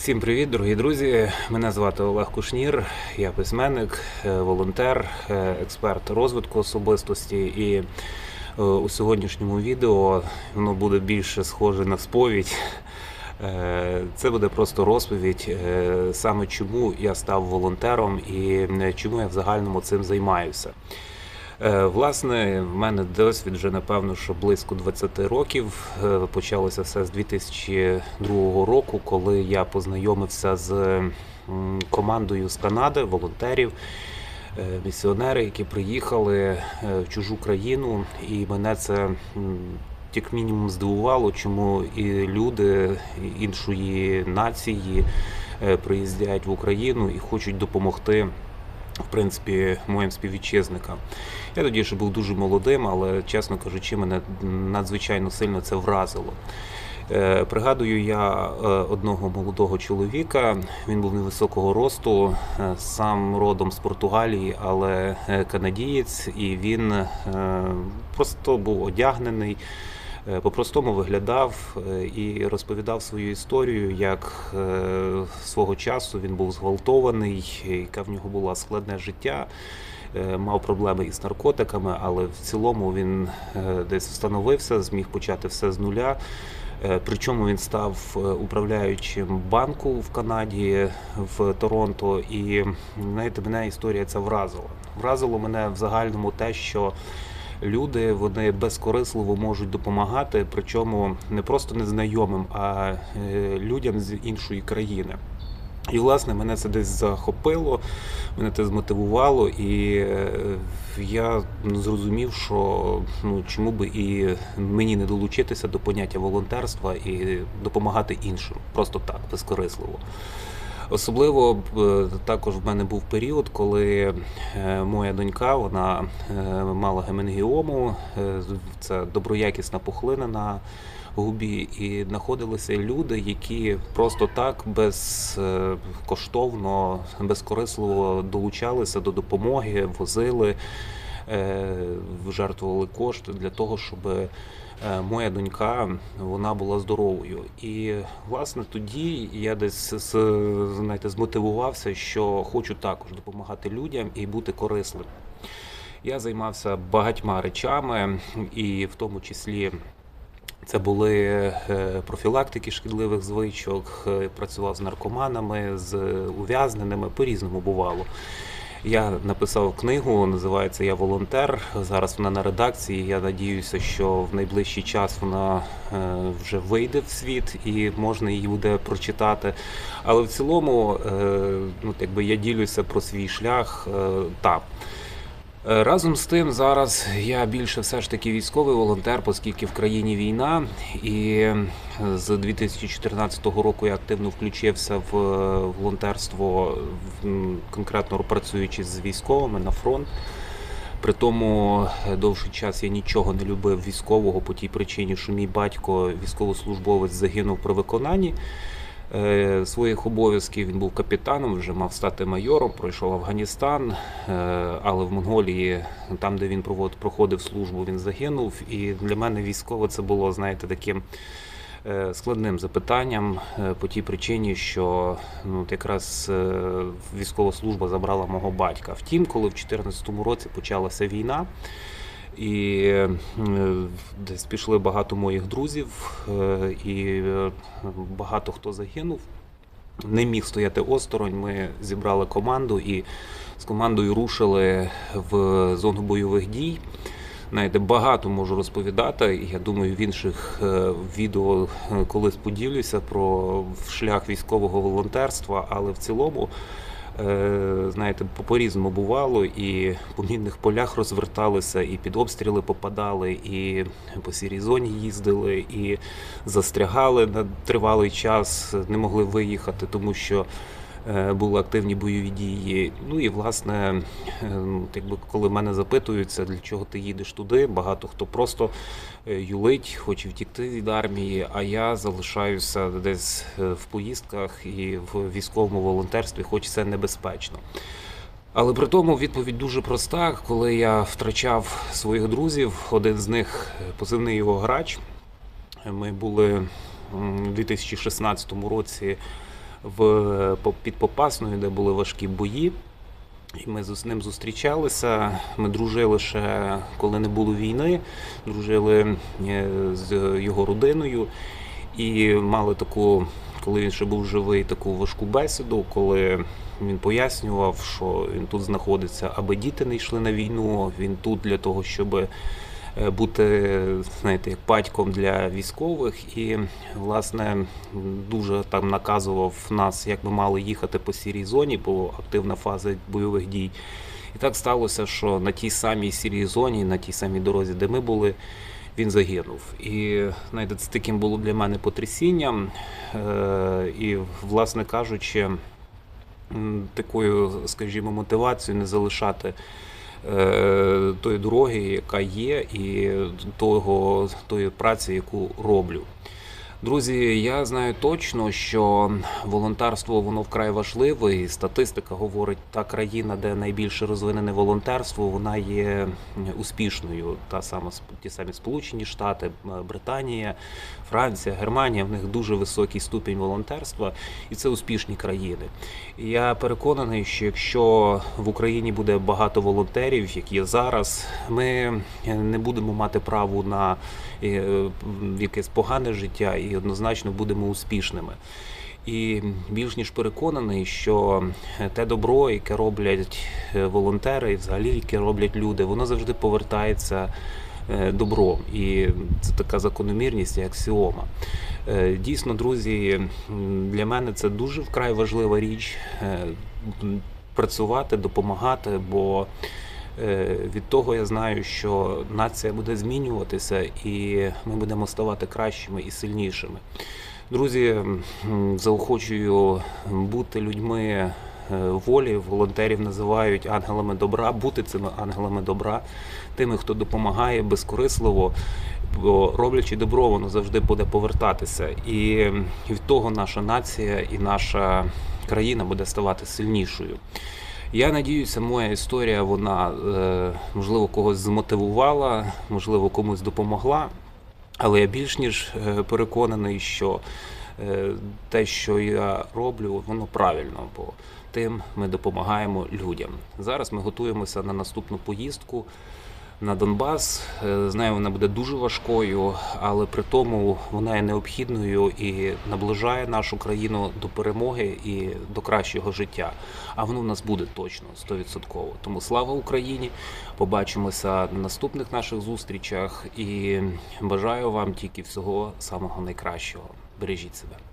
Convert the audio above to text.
Всім привіт, дорогі друзі. Мене звати Олег Кушнір. Я письменник, е, волонтер, е, експерт розвитку особистості. І е, у сьогоднішньому відео воно буде більше схоже на сповідь. Це буде просто розповідь, саме чому я став волонтером і чому я в загальному цим займаюся. Е, Власне, в мене досвід вже напевно, що близько 20 років. Е, Почалося все з 2002 року, коли я познайомився з командою з Канади, волонтерів, е, місіонери, які приїхали в чужу країну, і мене це як мінімум здивувало, чому і люди іншої нації приїздять в Україну і хочуть допомогти. В принципі, моїм співвітчизникам. Я тоді ще був дуже молодим, але, чесно кажучи, мене надзвичайно сильно це вразило. Е, Пригадую я е, одного молодого чоловіка. Він був невисокого росту, е, сам родом з Португалії, але канадієць, і він просто був одягнений. Е, По-простому виглядав е, і розповідав свою історію, як е, свого часу він був зґвалтований, яке в нього було складне життя мав проблеми із наркотиками, але в цілому він десь встановився, зміг почати все з нуля. Причому він став управляючим банку в Канаді в Торонто. І знаєте, мене історія ця вразила. Вразило мене в загальному те, що люди вони безкорисливо можуть допомагати, причому не просто незнайомим, а е, людям з іншої країни. І, власне, мене це десь захопило, мене це змотивувало, і е, я ну, зрозумів, що ну, чому би і мені не долучитися до поняття волонтерства і допомагати іншим, просто так, безкорисливо. Особливо е, також в мене був період, коли е, моя донька вона е, мала геменгіому, це доброякісна пухлина на губі, і знаходилися люди, які просто так безкоштовно, безкорисливо долучалися до допомоги, возили, жертвували кошти для того, щоб моя донька вона була здоровою. І власне тоді я десь знаєте, змотивувався, що хочу також допомагати людям і бути корисним. Я займався багатьма речами, і в тому числі це були е, профілактики шкідливих звичок, е, працював з наркоманами, з ув'язненими, по-різному бувало. Я написав книгу, називається Я волонтер. Зараз вона на редакції. Я надіюся, що в найближчий час вона е, вже вийде в світ і можна її буде прочитати. Але в цілому, е, ну якби я ділюся про свій шлях е, там. Е, Разом з тим, зараз я більше все ж таки військовий волонтер, оскільки в країні війна, і е, з 2014 року я активно включився в е, волонтерство, конкретно працюючи з військовими на фронт. При тому е, довший час я нічого не любив військового по тій причині, що мій батько, військовослужбовець, загинув при виконанні е, своїх обов'язків. Він був капітаном, вже мав стати майором, пройшов Афганістан, е, але в Монголії, там, де він проходив службу, він загинув. І для мене військово це було, знаєте, таким. е, Складним запитанням е, по тій причині, що ну, якраз е, військова служба забрала мого батька. Втім, коли в 2014 році почалася війна, і е, десь пішли багато моїх друзів, е, і е, багато хто загинув. Не міг стояти осторонь. Ми зібрали команду і з командою рушили в зону бойових дій. Знаєте, багато можу розповідати. Я думаю, в інших відео колись поділюся про шлях військового волонтерства, але в цілому. Е, знаєте, по- по-різному бувало, і по мінних полях розверталися, і під обстріли попадали, і по сірій зоні їздили, і застрягали на тривалий час, не могли виїхати, тому що були активні бойові дії. Ну і власне, е, ну, якби коли мене запитуються, для чого ти їдеш туди, багато хто просто е, юлить, хоче втікти від армії, а я залишаюся десь е, в поїздках і в військовому волонтерстві, хоч це небезпечно. Але при тому відповідь дуже проста. Коли я втрачав своїх друзів, один з них е, позивний його грач. Ми були у 2016 році в, під Попасною, де були важкі бої. І ми з ним зустрічалися. Ми дружили ще коли не було війни, дружили е, з його родиною і мали таку, коли він ще був живий, таку важку бесіду, коли він пояснював, що він тут знаходиться, аби діти не йшли на війну. Він тут для того, щоб е, бути, знаєте, як батьком для військових, і власне дуже там наказував нас, як ми мали їхати по сірій зоні, бо активна фаза бойових дій. І так сталося, що на тій самій сірій зоні, на тій самій дорозі, де ми були, він загинув. І знаєте, це таким було для мене потрясінням. Е, І, власне кажучи, такою, скажімо, мотивацією не залишати е, тої дороги, яка є, і того, тої праці, яку роблю. Друзі, я знаю точно, що волонтерство воно вкрай важливе, і статистика говорить, та країна, де найбільше розвинене волонтерство, вона є успішною. Та сама ті самі Сполучені Штати, Британія, Франція, Германія. В них дуже високий ступінь волонтерства, і це успішні країни. І я переконаний, що якщо в Україні буде багато волонтерів, як є зараз, ми не будемо мати право на е, якесь погане життя і однозначно будемо успішними. І більш ніж переконаний, що те добро, яке роблять е, волонтери, і взагалі яке роблять люди, воно завжди повертається е, добром. І це така закономірність і аксіома. Е, Дійсно, друзі, для мене це дуже вкрай важлива річ працювати, допомагати, бо від того я знаю, що нація буде змінюватися, і ми будемо ставати кращими і сильнішими. Друзі, заохочую бути людьми е, волі. Волонтерів називають ангелами добра, бути цими ангелами добра, тими, хто допомагає безкорисливо, бо роблячи добро, воно завжди буде повертатися. І від того наша нація і наша країна буде ставати сильнішою. Я надіюся, моя історія вона е, можливо когось змотивувала, можливо, комусь допомогла. Але я більш ніж е, переконаний, що е, те, що я роблю, воно правильно, бо тим ми допомагаємо людям. Зараз ми готуємося на наступну поїздку на Донбас. Е, Знаю, вона буде дуже важкою, але при тому вона є необхідною і наближає нашу країну до перемоги і до кращого життя. А воно в нас буде точно 100%. Тому слава Україні! Побачимося на наступних наших зустрічах і бажаю вам тільки всього самого найкращого. Бережіть себе.